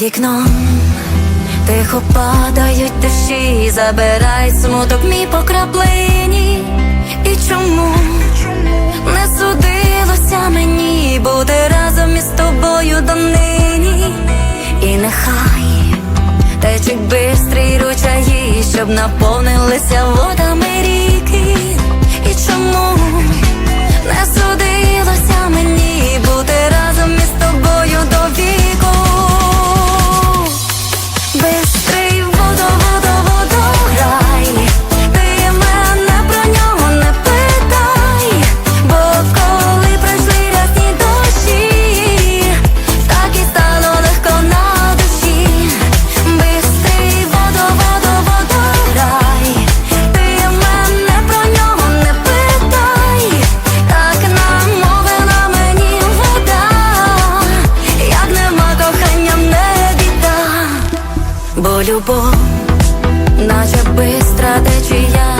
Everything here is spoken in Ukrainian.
Вікном тихо падають дощі, забирають смуток мій по краплині. І чому не судилося мені бути разом із тобою донині? І нехай течуть бистрі ручаї, щоб наповнилися водами любов, наче бистра течія.